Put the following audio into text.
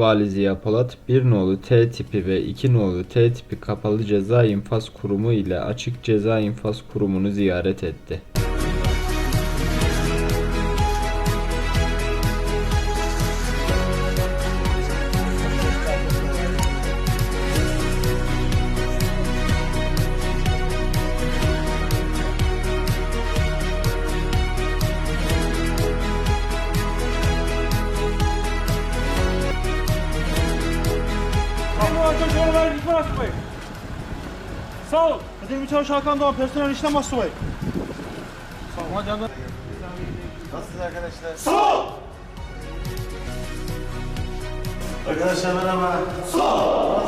Vali Ziya Polat, 1 nolu T tipi ve 2 nolu T tipi kapalı ceza infaz kurumu ile açık ceza infaz kurumunu ziyaret etti. Memur Arkadaş Oralar Rıdvan Asubay. Sağ ol. Kıdemli Çavuş Hakan Doğan personel işlem Asubay. Sağ ol. Hadi hadi. Nasılsınız arkadaşlar? Sağ ol! Arkadaşlar merhaba. Sağ ol!